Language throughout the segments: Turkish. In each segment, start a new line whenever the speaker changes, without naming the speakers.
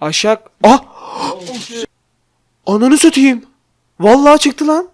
Aşağı... Ah! Ananı satayım. Vallahi çıktı lan.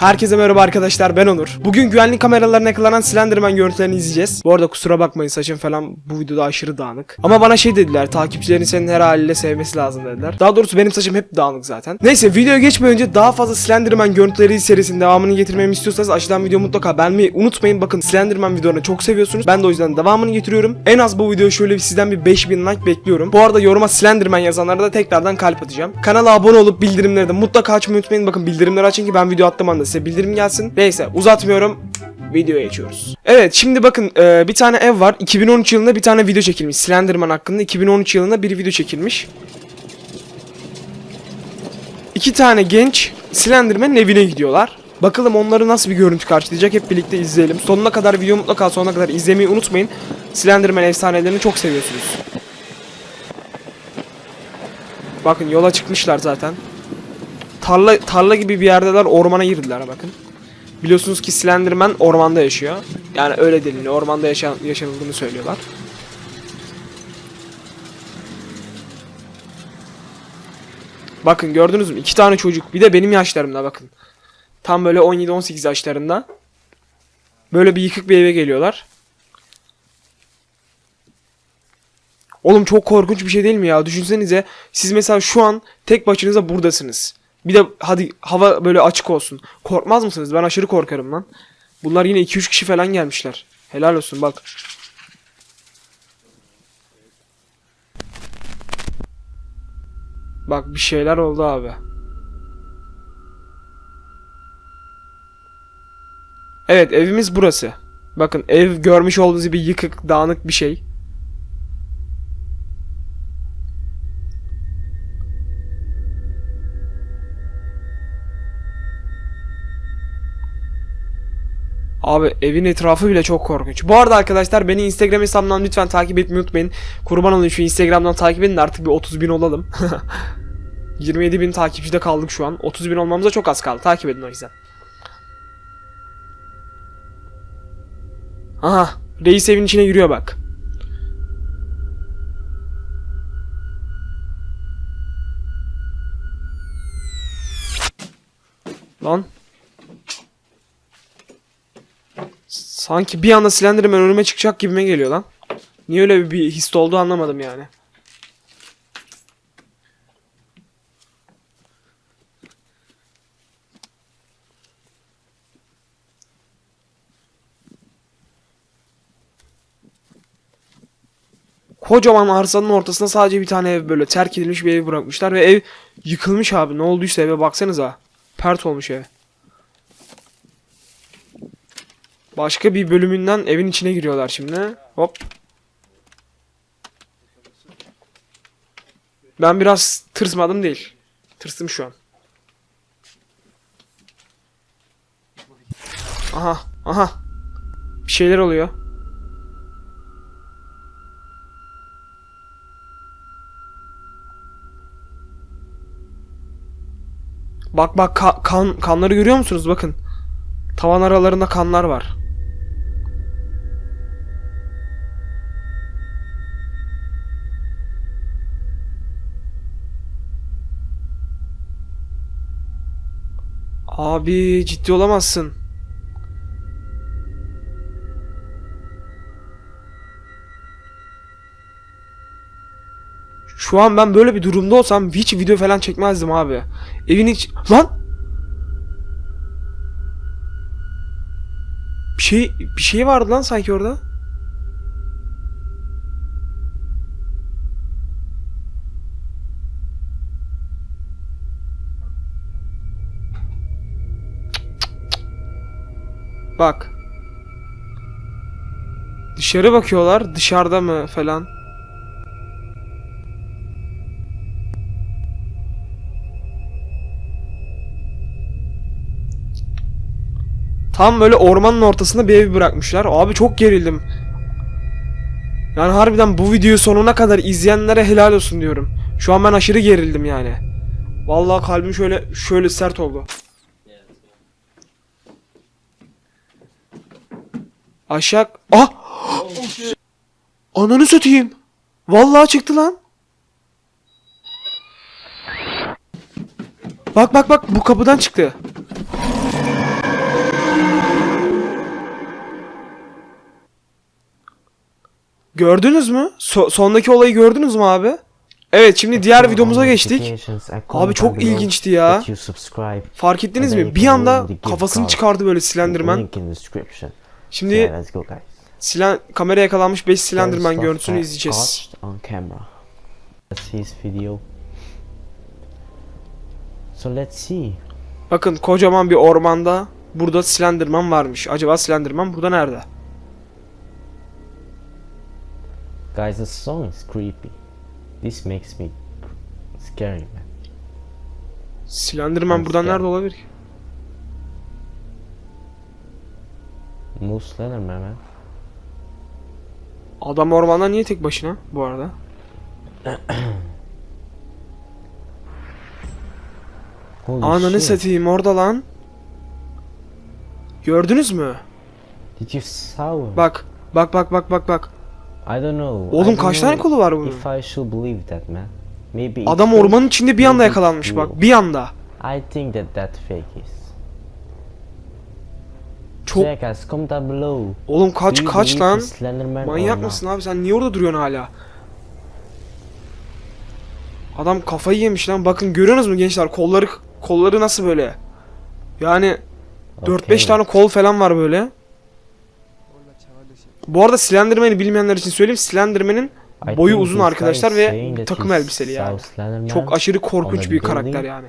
Herkese merhaba arkadaşlar ben Onur. Bugün güvenlik kameralarına yakalanan Slenderman görüntülerini izleyeceğiz. Bu arada kusura bakmayın saçım falan bu videoda aşırı dağınık. Ama bana şey dediler takipçilerin senin her haliyle sevmesi lazım dediler. Daha doğrusu benim saçım hep dağınık zaten. Neyse videoya geçmeden önce daha fazla Slenderman görüntüleri serisinin devamını getirmemi istiyorsanız aşağıdan video mutlaka beğenmeyi unutmayın. Bakın Slenderman videolarını çok seviyorsunuz. Ben de o yüzden devamını getiriyorum. En az bu videoya şöyle bir sizden bir 5000 like bekliyorum. Bu arada yoruma Slenderman yazanlara da tekrardan kalp atacağım. Kanala abone olup bildirimleri de mutlaka açmayı unutmayın. Bakın bildirimleri açın ki ben video attığım anda size bildirim gelsin. Neyse uzatmıyorum. Videoya geçiyoruz. Evet şimdi bakın e, bir tane ev var. 2013 yılında bir tane video çekilmiş. Slenderman hakkında 2013 yılında bir video çekilmiş. İki tane genç Slenderman'ın evine gidiyorlar. Bakalım onları nasıl bir görüntü karşılayacak hep birlikte izleyelim. Sonuna kadar video mutlaka sonuna kadar izlemeyi unutmayın. Slenderman efsanelerini çok seviyorsunuz. Bakın yola çıkmışlar zaten. Tarla tarla gibi bir yerdeler ormana girdiler bakın. Biliyorsunuz ki Slenderman ormanda yaşıyor. Yani öyle deniliyor. Ormanda yaşan, yaşanıldığını söylüyorlar. Bakın gördünüz mü? İki tane çocuk. Bir de benim yaşlarımda bakın. Tam böyle 17-18 yaşlarında. Böyle bir yıkık bir eve geliyorlar. Oğlum çok korkunç bir şey değil mi ya? Düşünsenize siz mesela şu an tek başınıza buradasınız. Bir de hadi hava böyle açık olsun. Korkmaz mısınız? Ben aşırı korkarım lan. Bunlar yine 2-3 kişi falan gelmişler. Helal olsun bak. Bak bir şeyler oldu abi. Evet evimiz burası. Bakın ev görmüş olduğunuz gibi yıkık, dağınık bir şey. Abi evin etrafı bile çok korkunç. Bu arada arkadaşlar beni Instagram hesabımdan lütfen takip etmeyi unutmayın. Kurban olayım şu Instagram'dan takip edin artık bir 30 bin olalım. 27 bin takipçide kaldık şu an. 30 bin olmamıza çok az kaldı. Takip edin o yüzden. Aha. Reis evin içine giriyor bak. Sanki bir anda Slenderman önüme çıkacak gibime geliyor lan. Niye öyle bir his oldu anlamadım yani. Kocaman arsanın ortasında sadece bir tane ev böyle terk edilmiş bir ev bırakmışlar ve ev yıkılmış abi. Ne olduysa eve baksanıza. Pert olmuş ev. Başka bir bölümünden evin içine giriyorlar şimdi. Hop. Ben biraz tırsmadım değil. Tırstım şu an. Aha, aha. Bir şeyler oluyor. Bak bak ka- kan kanları görüyor musunuz? Bakın. Tavan aralarında kanlar var. Abi ciddi olamazsın. Şu an ben böyle bir durumda olsam hiç video falan çekmezdim abi. Evin hiç... Lan! Bir şey bir şey vardı lan sanki orada. Bak. Dışarı bakıyorlar. Dışarıda mı falan. Tam böyle ormanın ortasında bir ev bırakmışlar. Abi çok gerildim. Yani harbiden bu videoyu sonuna kadar izleyenlere helal olsun diyorum. Şu an ben aşırı gerildim yani. Vallahi kalbim şöyle şöyle sert oldu. Aşağı... Ah! Ananı satayım. Vallahi çıktı lan. Bak bak bak bu kapıdan çıktı. Gördünüz mü? So- sondaki olayı gördünüz mü abi? Evet şimdi diğer videomuza geçtik. Abi çok ilginçti ya. Fark ettiniz mi? Bir anda kafasını çıkardı böyle Slenderman. Şimdi silen kameraya yakalanmış 5 Slenderman görüntüsünü izleyeceğiz.
On camera. That's his video. So let's see.
Bakın kocaman bir ormanda burada Slenderman varmış. Acaba Slenderman burada nerede?
Guys, the song is creepy. This makes me scary, man.
Slenderman buradan
scared.
nerede olabilir ki?
Move Slenderman, man.
Adam ormanda niye tek başına bu arada? Ananı satayım orada lan. Gördünüz mü?
Did you saw him?
Bak bak bak bak bak bak.
I don't know. I
Oğlum
don't
kaç tane kolu var bunun?
If I should believe that, man. Maybe
Adam ormanın içinde bir anda yakalanmış bak. Bir anda.
I think that that fake is.
Çok
comment down below.
Oğlum kaç kaç
believe
lan?
Slenderman
Manyak mısın abi sen niye orada duruyorsun hala? Adam kafayı yemiş lan. Bakın görüyorsunuz mu gençler? Kolları kolları nasıl böyle? Yani 4-5
Okay.
tane kol falan var böyle. Bu arada Slenderman'i bilmeyenler için söyleyeyim. Slenderman'in boyu uzun arkadaşlar ve takım elbiseli yani. çok aşırı korkunç bir karakter yani.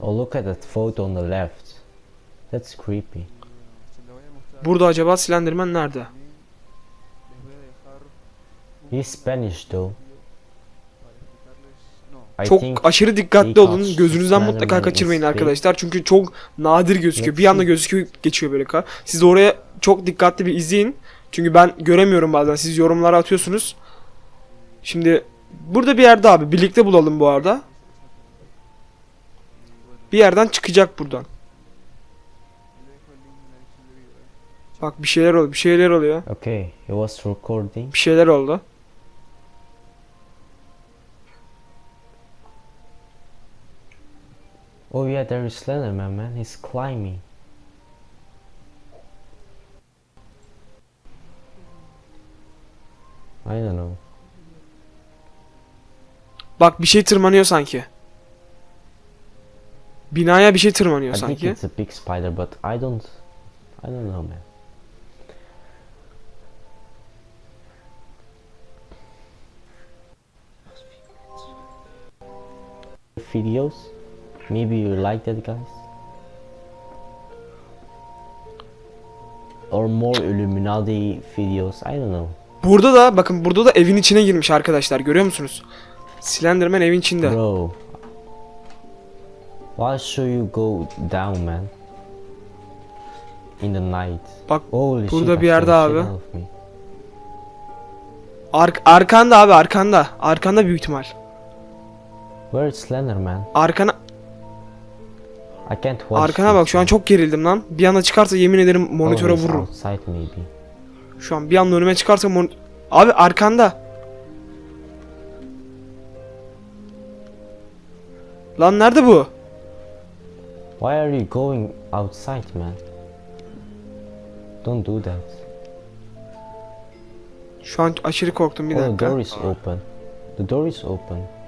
Oh, look at that photo on the left. That's creepy.
Burada acaba Slenderman nerede?
He's Spanish though.
Çok aşırı dikkatli olun. Gözünüzden mutlaka kaçırmayın arkadaşlar. Çünkü çok nadir gözüküyor. Bir anda gözüküyor, geçiyor böyle. ka- Siz oraya çok dikkatli bir izleyin. Çünkü ben göremiyorum bazen. Siz yorumlara atıyorsunuz. Şimdi burada bir yerde abi. Birlikte bulalım bu arada. Bir yerden çıkacak buradan. Bak bir şeyler oluyor. Bir şeyler oluyor.
Okay, he was recording.
Bir şeyler oldu.
Oh yeah, there is Slenderman, man. He's climbing. I don't know.
Bak bir şey tırmanıyor sanki. Binaya bir şey tırmanıyor
I think
sanki.
it's a big spider, but I don't, I don't know, man. Videos, maybe you like that, guys. Or more Illuminati videos, I don't know.
Burada da bakın burada da evin içine girmiş arkadaşlar görüyor musunuz? Slenderman evin içinde.
Bro, why should you go down, man? In the night.
Bak
Holy
burada
shit,
bir yerde abi. Ark arkanda abi arkanda. Arkanda büyük ihtimal.
Where is Slenderman?
Arkana
I can't watch
arkana bak şu an çok gerildim lan. Bir anda çıkarsa yemin ederim monitöre vururum. Şu an bir anda önüme çıkarsa mon Abi arkanda. Lan nerede bu?
Why are you going outside, man? Don't do that.
Şu an aşırı korktum bir
oh, the
dakika.
door is open. The door is open.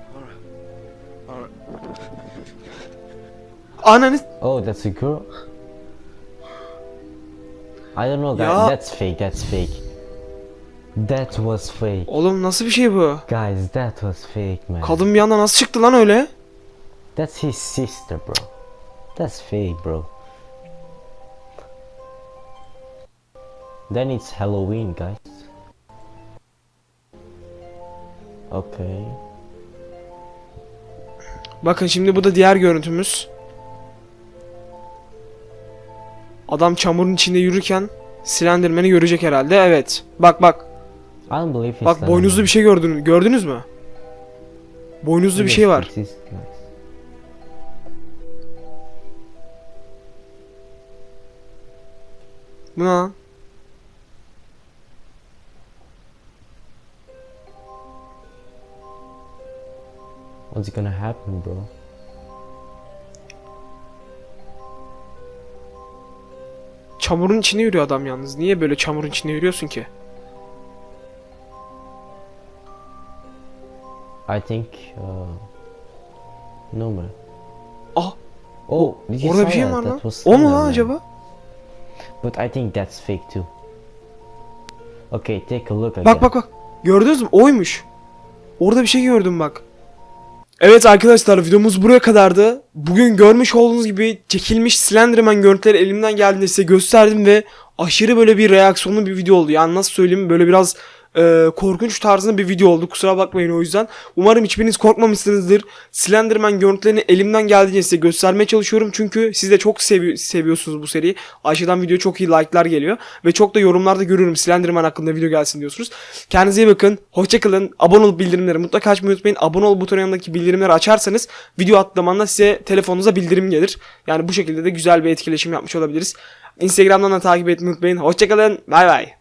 Ananı
Oh, that's a girl. I don't know, guys.
Ya.
That's fake. That's fake. That was fake.
Oğlum nasıl bir şey bu?
Guys, that was fake, man.
Kadın bir anda nasıl çıktı lan öyle?
That's his sister, bro. That's fake, bro. Then it's Halloween, guys. Okay.
Bakın şimdi bu da diğer görüntümüz. Adam çamurun içinde yürürken Slenderman'i görecek herhalde. Evet. Bak bak. Bak boynuzlu bir şey gördün. Gördünüz mü? Boynuzlu bir şey var. Bu ne?
What's gonna happen bro?
Çamurun içine yürüyor adam yalnız. Niye böyle çamurun içine yürüyorsun ki?
I think uh, no man.
Ah
Oh, did you
orada bir şey mi var lan? O mu lan acaba?
But I think that's fake too. Okay, take a look again.
Bak bak bak. Gördünüz mü? Oymuş. Orada bir şey gördüm bak. Evet arkadaşlar videomuz buraya kadardı. Bugün görmüş olduğunuz gibi çekilmiş Slenderman görüntüleri elimden geldiğinde size gösterdim ve aşırı böyle bir reaksiyonlu bir video oldu. Yani nasıl söyleyeyim böyle biraz e, korkunç tarzında bir video oldu. Kusura bakmayın o yüzden. Umarım hiçbiriniz korkmamışsınızdır. Slenderman görüntülerini elimden geldiğince size göstermeye çalışıyorum. Çünkü siz de çok sevi- seviyorsunuz bu seriyi. Aşağıdan video çok iyi like'lar geliyor. Ve çok da yorumlarda görüyorum Slenderman hakkında video gelsin diyorsunuz. Kendinize iyi bakın. Hoşçakalın. Abone olup bildirimleri mutlaka açmayı unutmayın. Abone ol butonu yanındaki bildirimleri açarsanız video atlamanda size telefonunuza bildirim gelir. Yani bu şekilde de güzel bir etkileşim yapmış olabiliriz. Instagram'dan da takip etmeyi unutmayın. Hoşçakalın. Bay bay.